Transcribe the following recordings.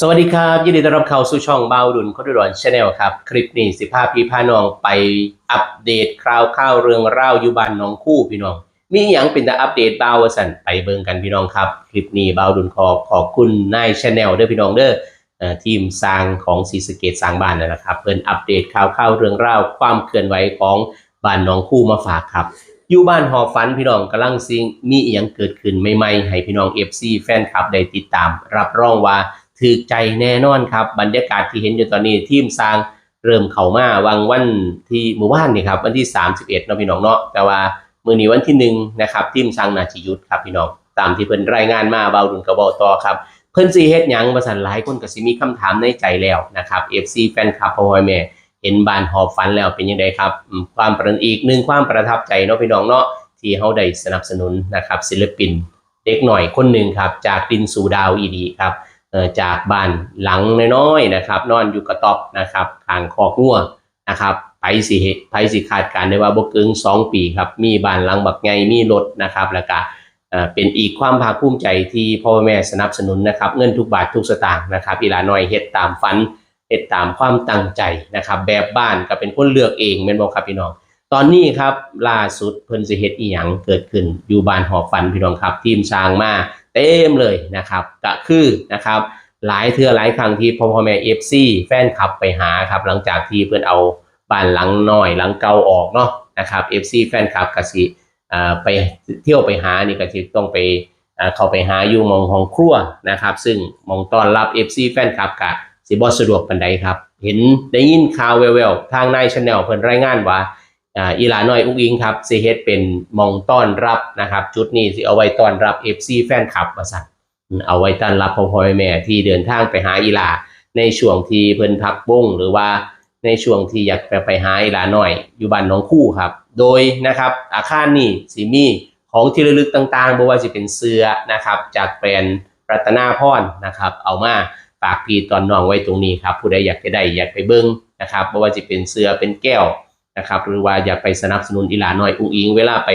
สวัสดีครับ ยินดีต้อนรับเข้าสู่ช่องเบาดุลคดรอนชาแนลครับ คลิปนี้สิพาพี่พาน้องไปอัปเดตคราวข้าวเรื่องเล่าวอยู่บ้านน้องคู่พี่น้อง มีอย่างเป็นแต่อัปเดตบ่าวสันไปเบิ่งกันพี่น้องครับ คลิปนี้เบาดุลขอขอบคุณนายชาแนลเด้อพี่น้องเด้อทีมสร้างของศรีสเกดสร้างบ้านนะครับ เพิ่นอัปเดตข่าวข้าวเรื่องเล่าวความเคลื่อนไหวของบ้านน้องคู่มาฝากครับอยู่บ้านหอฟันพี่น้องกำลังซิงมีอีหยังเกิดขึ้นใหม่ๆให้พี่น้อง FC แฟนคลับได้ติดตาม รับรองว่า ถือใจแน่นอนครับ บรรยากาศที่เห็นอยู่ตอนนี้ทีมสร้างเริ่มเข้ามาวังวันที่หมู่บ้านนี่ครับวันที่ 31เนาะพี่น้องเนาะแต่ว่ามื้อนี้วันที่หนึ่งนะครับทีมสร้างนาจิยุทธครับพี่น้องตามที่เพิ่นรายงานมาเบาดุนกระบอกต่อครับเพิ่นสิเฮ็ดหยังว่าซั่นหลายคนก็สิมีคำถามในใจแล้วนะครับ FC แฟนคลับพ่อแม่เห็นบานหอบฝันแล้วเป็นยังไงครับ ความประอีกหนึ่งความประทับใจเนาะพี่น้องเนาะที่เขาได้สนับสนุนนะครับศิลปินเด็กหน่อยคนหนึ่งครับจากดินสู่ดาวอีดีครับ จากบ้านหลังน้อยๆนะครับ นอนอยู่กระต๊อบนะครับข้างคอกงัวนะครับไปสิเหไปสิคาดการได้ว่าบกินสองปีครับ มีบ้านหลังบักไงมีรถนะครับ แล้วก็เอ่อเป็นอีกความภาคภูมิใจที่พ่อแม่สนับสนุนนะครับ เงินทุกบาททุกสตางค์นะครับอีหลาน้อยเฮ็ดตามฝันเฮ็ดตามความตั้งใจนะครับ แบบบ้านก็เป็นคนเลือกเองแม่นบ่ครับพี่น้อง ตอนนี้ครับล่าสุดเพิ่นสิเฮ็ดอีหยังเกิดขึ้นอยู่บ้านหอฟันพี่น้องครับ ทีมสร้างมา เต็มเลยนะครับก็คือนะครับหลายเทื่อหลายครั้งที่พ่อพ่อแม่ FC แฟนคลับไปหาครับหลังจากที่เพิ่อนเอาบ้านหลังน้อยหลังเก่าออกเนาะนะครับ FC แฟนคลับก็สิอ่ไปเที่ยวไปหานี่ก็สิต้องไปเข้าไปหาอยู่มองห้องครัวนะครับ ซึ่งมองต้อนรับ FC แฟนคลับก็สิบ่สสะดวกปานใดครับ เห็นได้ยินข่าวแววๆทางนายชาแนลเพิ่นรายงานว่า อีหลาน้อยอุ้งอิงครับสิเฮดเป็นมองต้อนรับนะครับจุดนี้สิเอาไว้ต้อนรับ FC แฟนคลับว่าซั่นเอาไว้ต้อนรับพ่อพ่อแม่ที่เดินทางไปหาอีหลาในช่วงที่เพิ่นพักบ้งหรือว่าในช่วงที่อยากไปไปหาอีหลาน้อย อยู่บ้านน้องคู่ครับ โดยนะครับอาคารนี้สิมีของที่ระลึกต่างๆบ่ว่าสิเป็นเสื้อนะครับ จากแบรนด์รัตนาพรนะครับ เอามาฝากพี่ตอนน้องไว้ตรงนี้ครับ ผู้ใดอยากจะได้อยากไปเบิ้งนะครับไม่ว่าจะเป็นเสื้อเป็นแก้ว นะครับหรือว่าอยากไปสนับสนุนอีหลาน้อยอุ้งอิง เวลาไป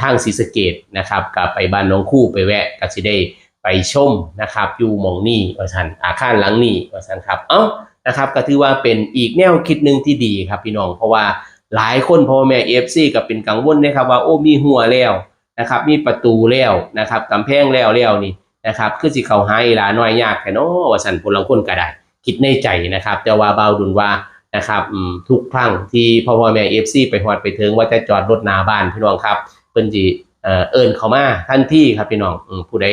ทางศรีสะเกดนะครับกับไปบ้านน้องคู่ไปแวะก็สิได้ไปชมนะครับอยู่มองนี่ว่าสันอาคารหลังนี่ว่าสันครับ เอ้านะครับก็ถือว่าเป็นอีกแนวคิดหนึ่งที่ดีครับพี่น้องเพราะว่าหลายคนพ่อแม่เอฟซีก็เป็นกังวลนะครับว่าโอ้มีหัวแล้วนะครับมีประตูแล้วนะครับกำแพงแล้วแล้วนี่นะครับคือสิเขาหาอีหลาน้อยยากแค่น้อว่าสันพลังคนก็ได้ คิดในใจนะครับ แต่ว่าเบาดุลว่า นะครับทุกครั้งที่พ่อพ่อแม่เอฟซีไปฮอดไปถึงว่าจะจอดรถหน้าบ้านพี่น้องครับเพิ่นสิเอ่อเอิ้นเขามาทันที่ครับพี่น้องผู้ใด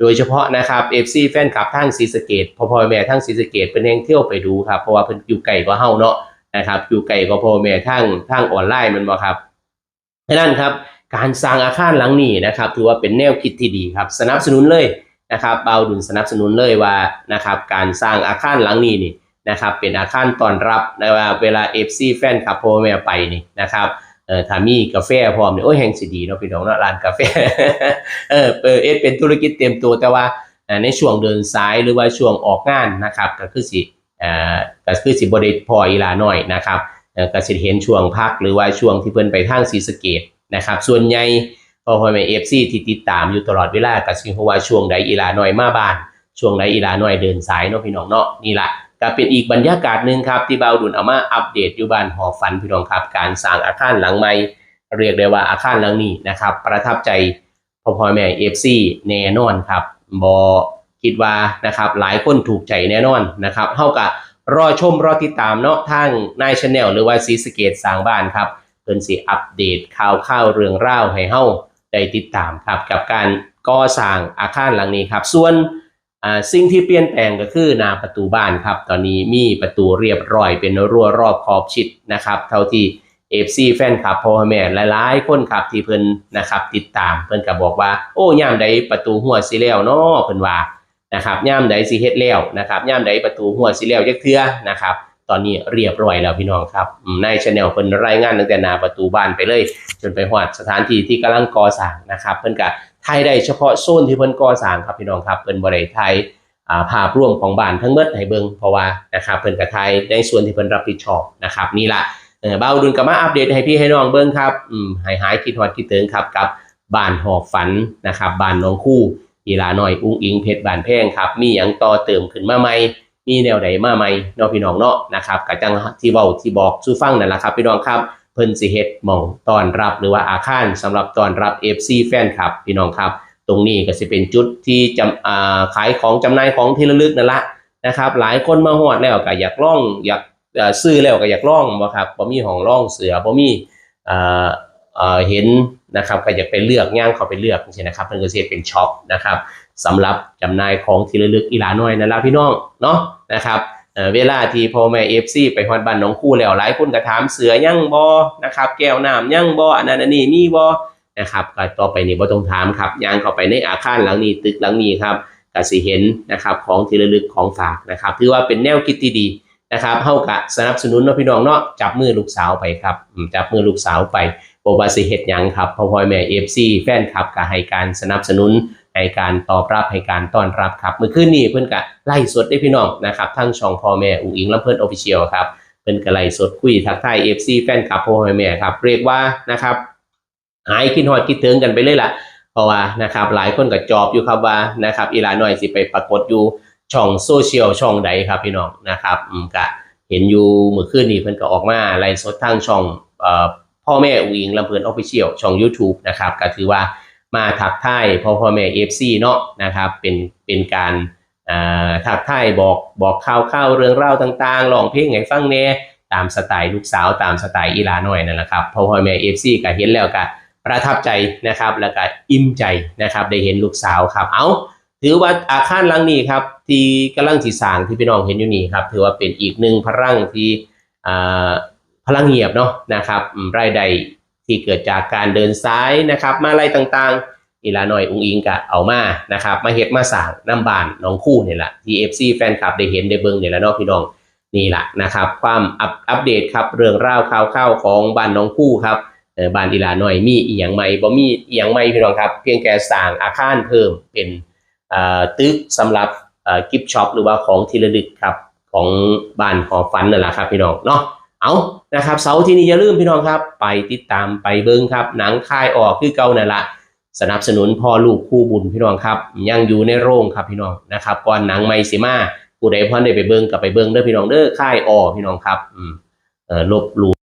โดยเฉพาะนะครับ FC แฟนคลับทางศรีสะเกดพ่อพ่อแม่ทางศรีสะเกดเป็นแห่งเที่ยวไปดูครับเพราะว่าเพิ่นอยู่ไกลกว่าเฮาเนาะนะครับอยู่ไกลกว่าพ่อแม่ทางทางออนไลน์มันบ่ครับฉะนั้นครับการสร้างอาคารหลังนี้นะครับถือว่าเป็นแนวคิดที่ดีครับสนับสนุนเลยนะครับเบาดุลสนับสนุนเลยว่านะครับการสร้างอาคารหลังนี้นี่ นะครับเป็นอาคารต้อนรับนะว่าเวลา FC แฟนคลับพ่อแม่ไปนี่นะครับเอ่อถ้ามีกาแฟพร้อมเนี่โอ้ยแห่งสิดีเนาะพี่น้องเนาะร้านกาแฟเออเปิดเอสเป็นธุรกิจเต็มตัวแต่ว่าในช่วงเดินสายหรือว่าช่วงออกงานนะครับก็คือสิเอ่อก็คือสิบ่ได้พออีหลาน้อยนะครับเออก็สิเห็นช่วงพักหรือว่าช่วงที่เพิ่นไปทางศรีสเกษนะครับส่วนใหญ่พอพ่อแม่เอฟซีที่ติดตามอยู่ตลอดเวลาก็สิฮู้ว่าช่วงใดอีหลาน้อยมาบ้าน ช่วงใดอีหลาน้อยเดินสายเนาะพี่น้องเนาะนี่แหละ ก็เป็นอีกบรรยากาศหนึ่งครับที่เบาดุลเอามาอัปเดตอยู่บ้านหอฝันพี่น้องครับ การสร้างอาคารหลังใหม่เรียกได้ว่าอาคารหลังนี้นะครับ ประทับใจพ่อพ่อแม่เอฟซีแน่นอนครับบอคิดว่านะครับหลายคนถูกใจแน่นอนนะครับเฮากับรอชมรอติดตามเนาะทางนายชาแนลหรือว่าซีสเกตสร้างบ้านครับเพิ่นสิอัปเดตข่าวข่าวเรื่องราวให้เฮาได้ติดตามครับกับการก่อสร้างอาคารหลังนี้ครับ ส่วน สิ่งที่เปลี่ยนแปลงก็คือหน้าประตูบ้านครับ ตอนนี้มีประตูเรียบร้อยเป็นรั้วรอบขอบชิดนะครับ เท่าที่ FC แฟนคลับพ่อแม่หลายๆคนครับที่เพิ่นนะครับ ติดตามเพิ่นก็บบอกว่า โอ้ยามใดประตูหัวสิแล้วเนาะเพิ่นว่านะครับยามใดสิเฮ็ดแล้วนะครับยามใดประตูหัวสิแล้วจักเทือนะครับ ตอนนี้เรียบร้อยแล้วพี่น้องครับในช anel เพิ่นรายงานตั้งแต่หน้าประตูบ้านไปเลย จนไปฮอดสถานที่ที่กำลังก่อสร้างนะครับ เพิ่นก็ ถ่ายได้เฉพาะโซนที่เพิ่นก่อสร้างครับพี่น้องครับเพิ่นบ่ได้ถ่ายอ่าภาพรวมของบ้านทั้งหมดให้เบิงเพราะว่านะครับเพิ่นก็ถ่ายในส่วนที่เพิ่นรับผิดชอบนะครับนี่ละเออเบาดุลก็มาอัปเดตให้พี่ให้น้องเบิงครับอืมให้หายคิดฮอดคิดถึงครับกับบ้านหอบฝันนะครับบ้านน้องคู่อีหลาน้อยอุ้งอิงเพชรบานแพงครับมีหยังต่อเติมขึ้นมาใหม่มีแนวใดมาใหม่เนาะพี่น้องเนาะนะครับกะจังที่เว้าที่บอกสู่ฟังนั่นแหละครับพี่น้องครับ เพิ่นสิเฮ็ดหม่องต้อนรับหรือว่าอาคารสำหรับต้อนรับ FC แฟนคลับพี่น้องครับ ตรงนี้ก็สิเป็นจุดที่จำอ่าขายของจำหน่ายของที่ระลึกนั่นละนะครับ หลายคนมาฮอดแล้วก็อยากล่องอยากซื้อแล้วก็อยากล่องบ่ครับบ่มีห้องล่องเสือบ่มีเอ่อเอ่อเห็นนะครับก็อยากไปเลือกย่างเข้าไปเลือกจังซี่นะครับเพิ่นก็สิเฮดเป็นช็อปนะครับสำหรับจำหน่ายของที่ระลึกอีหลาน้อยนั่นละพี่น้องเนาะนะครับ เวลาที่พ่อแม่ FC ไปฮอดบ้านหนองคู่แล้วหลายคนก็ถามเสือยังบ่นะครับแก้วน้ำยังบ่อันนั้นอันนี้มีบ่นะครับก็ต่อไปนี้บ่ต้องถามครับย่างเข้าไปในอาคารหลังนี้ตึกหลังนี้ครับก็สิเห็นนะครับของที่ระลึกของฝากนะครับถือว่าเป็นแนวคิดที่ดีนะครับเฮากะสนับสนุนเนาะพี่น้องเนาะจับมือลูกสาวไปครับจับมือลูกสาวไปบ่ว่าสิเฮ็ดหยังครับพ่อพ่อแม่ FC แฟนคลับก็ให้การสนับสนุน ให้การตอบรับให้การต้อนรับครับเมื่อคืนนี้เพิ่อนก็ไล่สดได้พี่น้องนะครับทั้งช่องพ่อแม่อุ๋งอิงลำเพิ่อน Official ครับเพิ่อนก็ไล่สดคุยทักทาย FC แฟนคลับพ่อแม่ครับเรียกว่านะครับหายคิดฮอดคิดถึงกันไปเลยล่ะเพราะว่านะครับหลายคนก็จอบอยู่ครับว่านะครับอีหลาน้อยสิไปปรากฏอยู่ช่องโซเชียลช่องใดครับพี่น้องนะครับอืมก็เห็นอยู่เมื่อคืนนี้เพิ่อนก็ออกมาไลฟ์สดทางช่องพ่อแม่อุ๋งอิงลำเพลินออฟฟิเชียลช่อง YouTube นะครับก็ถือว่า มาทักท้ายพ่อพ่อแม่ FC เนาะนะครับเป็นเป็นการอ่าทักท้ายบอกบอกข่าวข่าวเรื่องเล่าวต่างๆร้องเพลงให้ฟังแน่ตามสไตล์ลูกสาวตามสไตล์อีลาหน้อยนั่นแหละครับพ่อพ่อแม่ FC ก็เห็นแล้วก็ประทับใจนะครับแล้วก็อิ่มใจนะครับได้เห็นลูกสาวครับเอาถือว่าอาคารหลังนี้ครับที่กำลังสีสางที่พี่น้องเห็นอยู่นี่ครับถือว่าเป็นอีกหนึ่งพลังที่พลังเงียบเนาะนะครับรายได้ ที่เกิดจากการเดินซ้ายนะครับ มาอะไรต่างๆ อีลาหน่อยอุงอิงกะเอามานะครับ มาเฮ็ดมาสร้างน้ำบานน้องคู่นี่แหละที่ FC แฟนคลับได้เห็นได้เบิ่งนี่แหละเนาะพี่น้องนี่แหละนะครับ ความอัปอัปเดตครับเรื่องราวข่าวๆของบ้านน้องคู่ครับบ้านอีลาหน้อยมีอีหยังใหม่บ่มีอีหยังใหม่พี่น้องครับ เพียงแค่สร้างอาคารเพิ่มเป็นตึกสำหรับกิฟช็อปหรือว่าของที่ระลึกครับของบ้านหอฝันนั่นแหละครับพี่น้องเนาะ เอานะครับเสาร์ที่นี่อย่าลืมพี่น้องครับ ไปติดตามไปเบิ้งครับ หนังคายออกคือเก่านั่นละสนับสนุนพ่อลูกคู่บุญพี่น้องครับยังอยู่ในโรงครับพี่น้องนะครับก่อนหนังไม่สิมาผู้ใดพอได้ไปเบิ้งกับไปเบิ้งเด้อพี่น้องเด้อค่ายออพี่น้องครับอืมเออลบหลู่